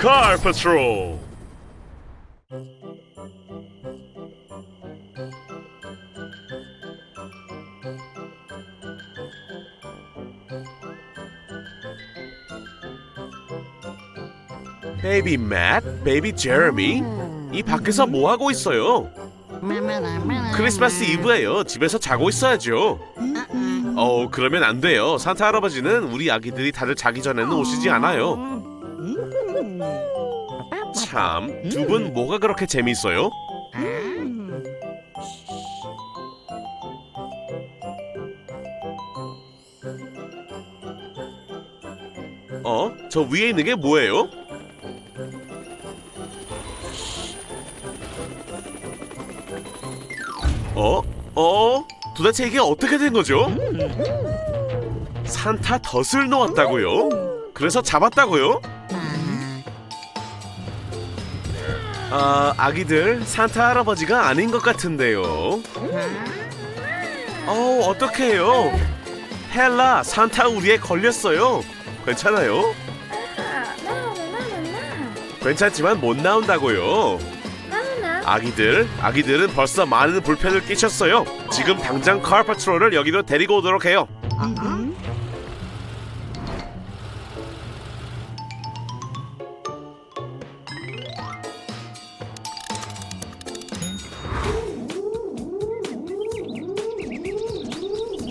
Car Patrol. 베이비 맷, 베이비 제레미, 이 밖에서 뭐 하고 있어요? 크리스마스 이브예요. 집에서 자고 있어야죠. 어, 그러면 안 돼요. 산타 할아버지는 우리 아기들이 다들 자기 전에는 오시지 않아요. 참, 두 분 뭐가 그렇게 재밌어요? 어? 저 위에 있는 게 뭐예요? 어? 어? 도대체 이게 어떻게 된 거죠? 산타 덫을 놓았다고요? 그래서 잡았다고요? 아, 아기들 산타 할아버지가 아닌 것 같은데요. 어, 어떡해요? 헬라, 산타 우리에 걸렸어요. 괜찮아요? 괜찮지만 못 나온다고요. 아기들, 아기들은 벌써 많은 불편을 끼쳤어요. 지금 당장 카르파트로를 여기로 데리고 오도록 해요.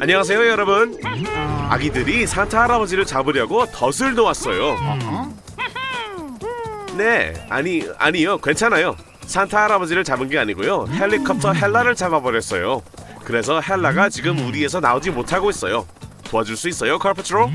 안녕하세요, 여러분. 아기들이 산타 할아버지를 잡으려고 덫을 놓았어요. 네, 아니 아니요, 괜찮아요. 산타 할아버지를 잡은 게 아니고요. 헬리콥터 헬라를 잡아버렸어요. 그래서 헬라가 지금 우리에서 나오지 못하고 있어요. 도와줄 수 있어요, 카르파트로?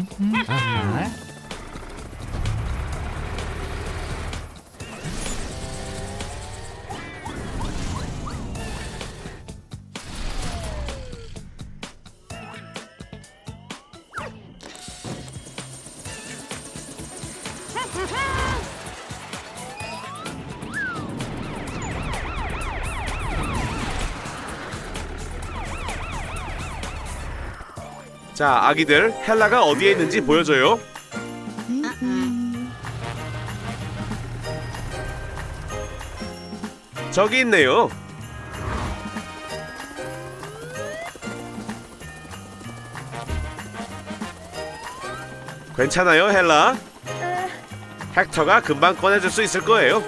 자, 아기들 헬라가 어디에 있는지 보여줘요. 저기 있네요. 괜찮아요, 헬라. 헥터가 금방 꺼내줄 수 있을 거예요.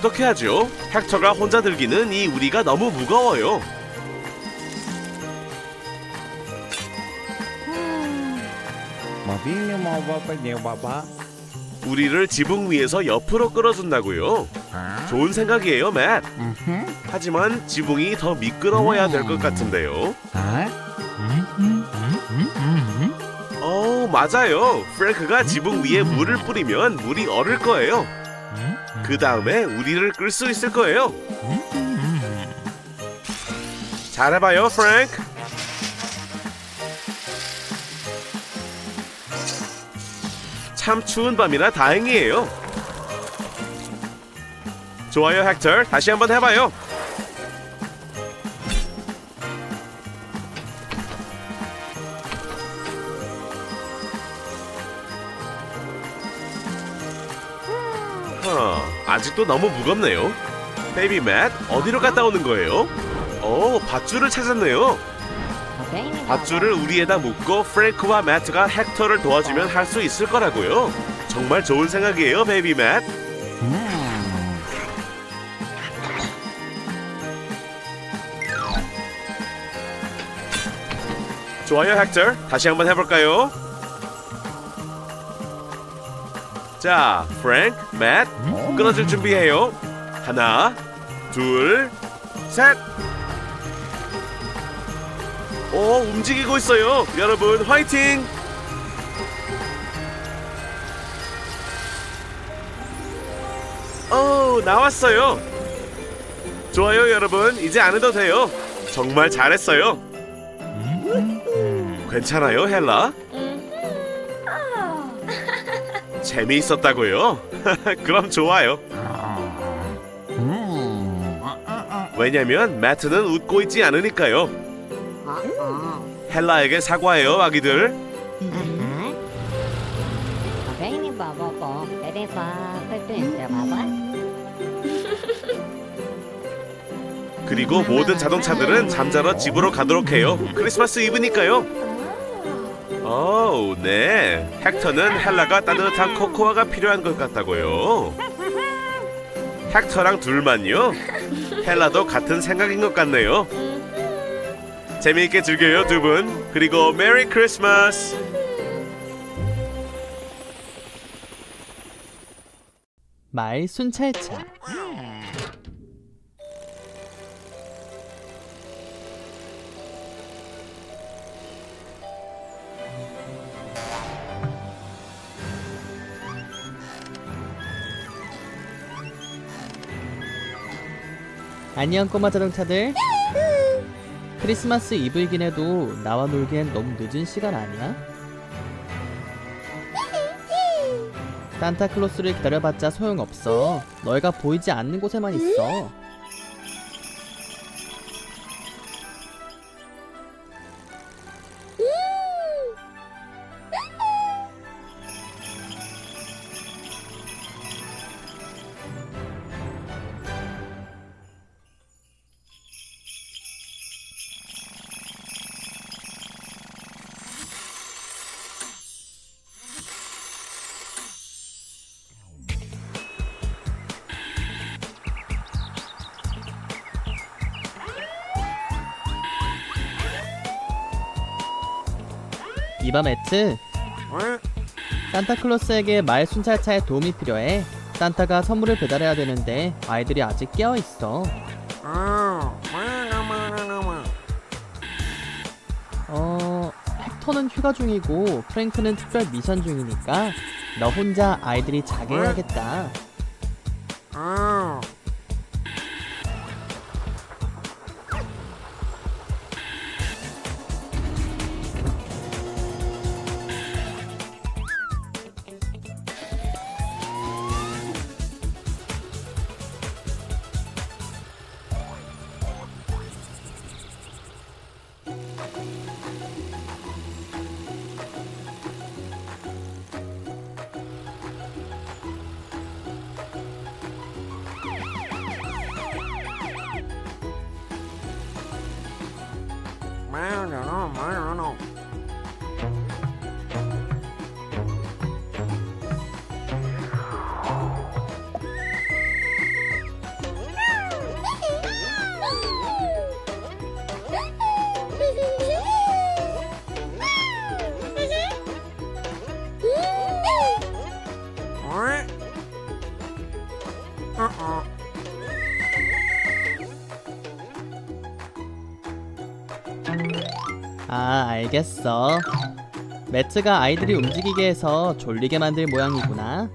어, 어떻게 하죠? 헥터가 혼자 들기는 이 우리가 너무 무거워요. Mau bapaknya bapak. 우리를 지붕 위에서 옆으로 끌어준다고요. 좋은 생각이에요, 맷. 하지만 지붕이 더 미끄러워야 될 것 같은데요. Hah? Mhm, mhm, mhm. 어, 맞아요. 프랭크가 지붕 위에 물을 뿌리면 물이 얼을 거예요. 그 다음에 우리를 끌 수 있을 거예요. 잘해봐요, 프랭크. 참 추운 밤이라 다행이에요. 좋아요, 헥터. 다시 한번 해봐요. 하, 아직도 너무 무겁네요. 베이비 맷, 어디로 갔다 오는 거예요? 오, 밧줄을 찾았네요. 밧줄을 우리에다 묶고 프랭크와 매트가 헥터를 도와주면 할 수 있을 거라고요. 정말 좋은 생각이에요, 베이비 맷. 좋아요, 헥터. 다시 한번 해볼까요? 자, 프랭크, 맷, 끊어질 준비해요. 하나, 둘, 셋. 오, 움직이고 있어요. 여러분, 화이팅! 오, 나왔어요. 좋아요, 여러분. 이제 안 해도 돼요. 정말 잘했어요. 괜찮아요, 헬라? 재미있었다고요? 그럼 좋아요. 왜냐면 매트는 웃고 있지 않으니까요. 헬라에게 사과해요, 아기들. 그리고 모든 자동차들은 잠자러 집으로 가도록 해요. 크리스마스 이브니까요. 오, 네. 헥터는 헬라가 따뜻한 코코아가 필요한 것 같다고요. 헥터랑 둘만요. 헬라도 같은 생각인 것 같네요. 재미있게 즐겨요, 두 분. 그리고 메리 크리스마스. 말 순찰차 안녕 꼬마 자동차들 크리스마스 이브이긴 해도 나와 놀기엔 너무 늦은 시간 아니야? 산타클로스를 기다려봤자 소용없어. 너희가 보이지 않는 곳에만 있어. 이봐 매트. 산타클로스에게 말 순찰차에 도움이 필요해. 산타가 선물을 배달해야 되는데 아이들이 아직 깨어 있어. 어, 헥터는 휴가 중이고 프랭크는 특별 미션 중이니까 너 혼자 아이들이 자게 해야겠다. No, nó nó no, nó 알겠어. 매트가 아이들이 움직이게 해서 졸리게 만들 모양이구나.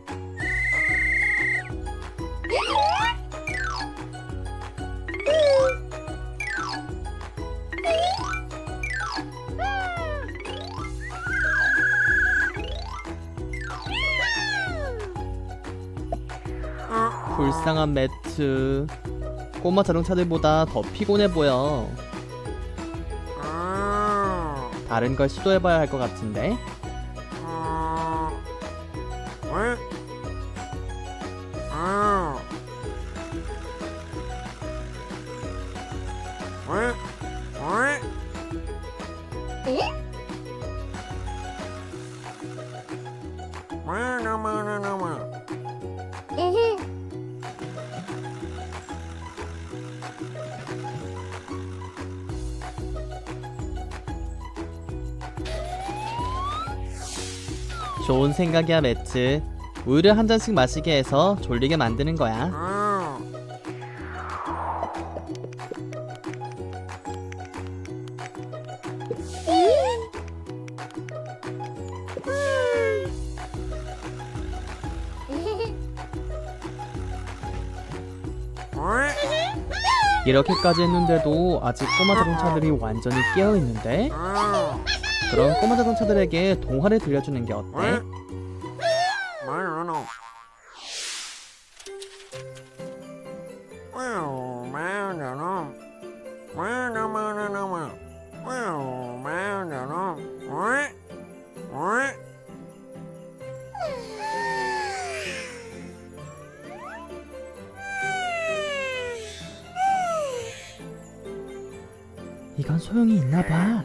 불쌍한 매트. 꼬마 자동차들보다 더 피곤해 보여. 다른 걸 시도해봐야 할 것 같은데. 좋은 생각이야, 매트. 우유를 한 잔씩 마시게 해서 졸리게 만드는 거야. 이렇게까지 했는데도 아직 꼬마 자동차들이 완전히 깨어 있는데? 그럼 꼬마 자동차들에게 동화를 들려주는 게 어때? 이건 소용이 있나 봐.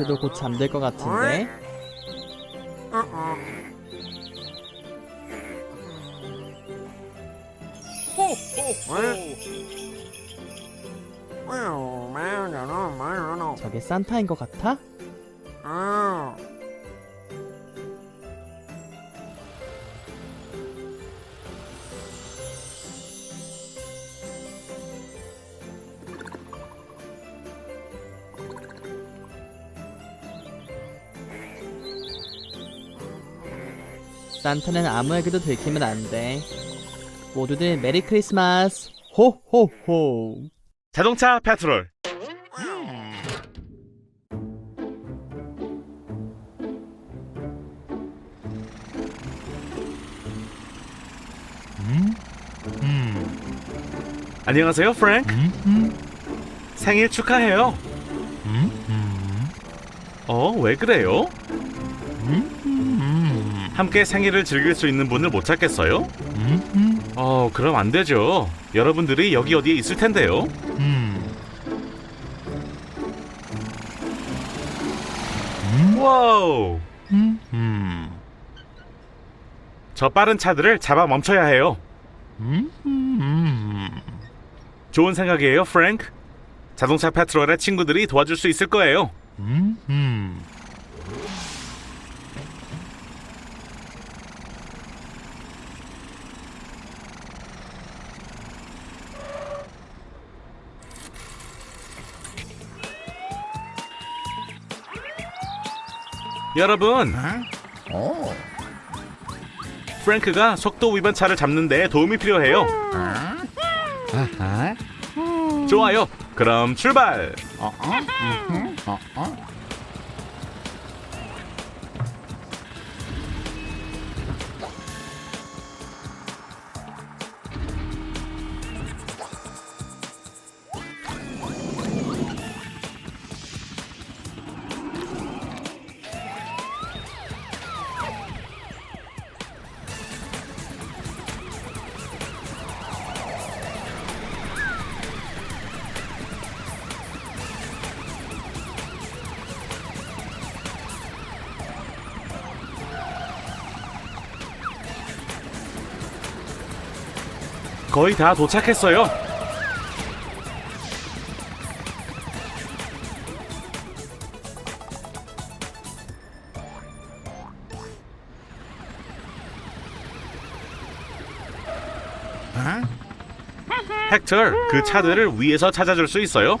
매트도 곧 잠들 것 같은데. 저게 산타인 것 같아? 산타는 아무에게도 들키면 안 돼. 모두들 메리 크리스마스! 호호호! 자동차 패트롤. 안녕하세요, 프랭크. 생일 축하해요. 어, 왜 그래요? 함께 생일을 즐길 수 있는 분을 못 찾겠어요? 어, 그럼 안 되죠. 여러분들이 여기 어디에 있을 텐데요. 와우. 저 빠른 차들을 잡아 멈춰야 해요. 좋은 생각이에요, 프랭크. 자동차 패트롤의 친구들이 도와줄 수 있을 거예요. 여러분, 프랭크가 속도 위반 차를 잡는 데 도움이 필요해요. 아하. 좋아요. 그럼 출발. 어, 어, 음흠, 어, 어. 거의 다 도착했어요. 헥터, 그 차들을 위에서 찾아줄 수 있어요?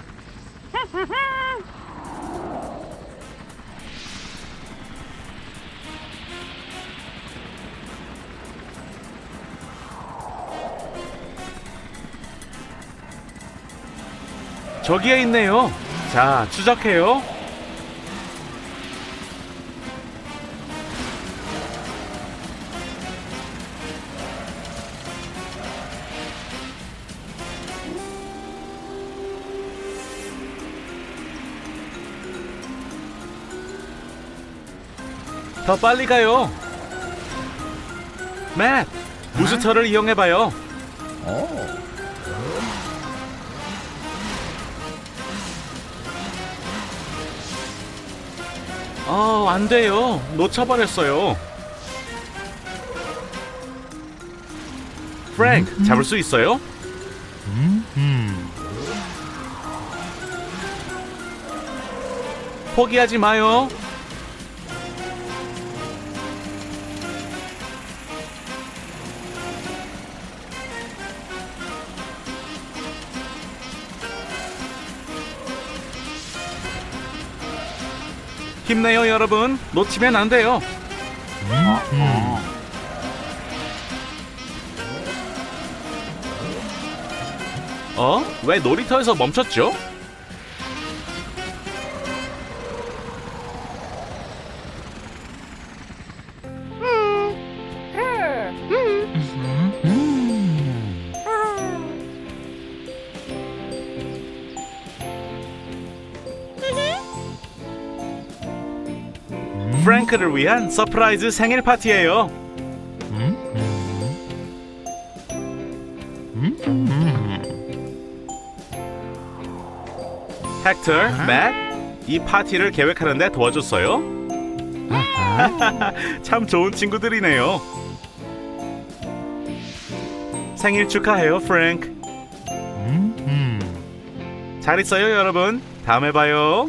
저기에 있네요. 자, 추적해요. 더 빨리 가요. 맷, 부스터를 이용해봐요. 오. 어, 안 돼요. 놓쳐버렸어요. 프랭크, 잡을 수 있어요? 포기하지 마요. 힘내요, 여러분. 놓치면 안 돼요. 어? 왜 놀이터에서 멈췄죠? 프랭크를 위한 서프라이즈 생일 파티예요. 헥터, 맷, 이 파티를 계획하는데 도와줬어요. 참 좋은 친구들이네요. 생일 축하해요, 프랭크. 음? 음. 잘 있어요, 여러분. 다음에 봐요.